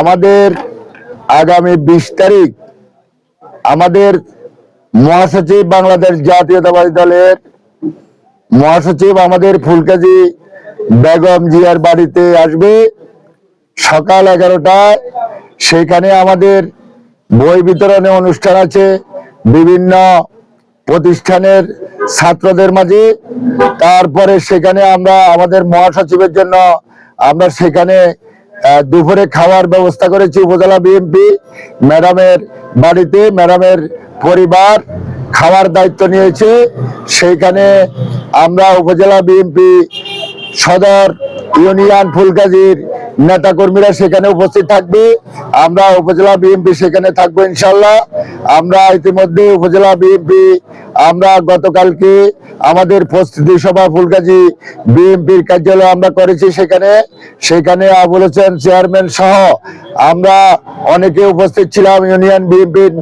আমাদের আগামী বিশ তারিখ আমাদের মহাসচিব বাংলাদেশ জাতীয়তাবাদী দলের মহাসচিব আমাদের ফুলকাজি বেগম জিয়ার বাড়িতে আসবে সকাল এগারোটায়। সেখানে আমাদের বই বিতরণে অনুষ্ঠান আছে বিভিন্ন প্রতিষ্ঠানের ছাত্রদের মাঝে। তারপরে সেখানে আমরা আমাদের মহাসচিবের জন্য আমরা সেখানে দুপুরে খাওয়ার ব্যবস্থা করেছি উপজেলা বিএনপি ম্যাডামের বাড়িতে, ম্যাডামের পরিবার খাওয়ার দায়িত্ব নিয়েছে। সেইখানে আমরা উপজেলা বিএনপি সদর ইউনিয়ন ফুলগাজীর নেতা কর্মীরা সেখানে উপস্থিত থাকবে। আমরা উপজেলা বিএনপি সেখানে থাকব ইনশাল্লাহ আমরা ইতিমধ্যে উপজেলা বিএনপি, আমরা গতকালকে আমাদের প্রস্তুতি সভা ফুলগাজী বিএনপির কার্যালয় আমরা করেছি সেখানে। সেখানে আবুল হোসেন চেয়ারম্যান সহ আমরা অনেকে উপস্থিত ছিলাম, ইউনিয়ন বিএনপির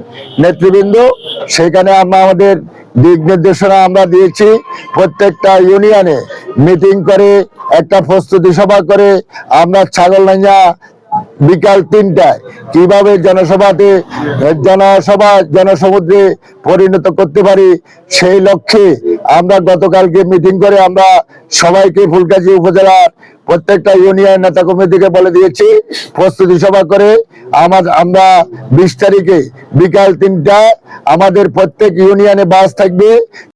নেতৃবৃন্দ। সেখানে আমরা আমাদের দিক নির্দেশনা আমরা দিয়েছি। প্রত্যেকটা ইউনিয়নে মিটিং করে, একটা প্রস্তুতি সভা করে, আমরা ছাগলনাইয়া বিকাল তিনটায়। কীভাবে জনসভাতে, জনসভা, জনসমুদ্রে পরিণত করতে পারি, সেই লক্ষ্যে আমরা গতকালকে মিটিং করে আমরা সবাইকে ফুলগাজী উপজেলার প্রত্যেকটা ইউনিয়ন নেতা কমিটিকে বলে দিয়েছি, প্রস্তুতি সভা করে আমার, আমরা বিশ তারিখে বিকাল তিনটায় আমাদের প্রত্যেক ইউনিয়নে বাস থাকবে।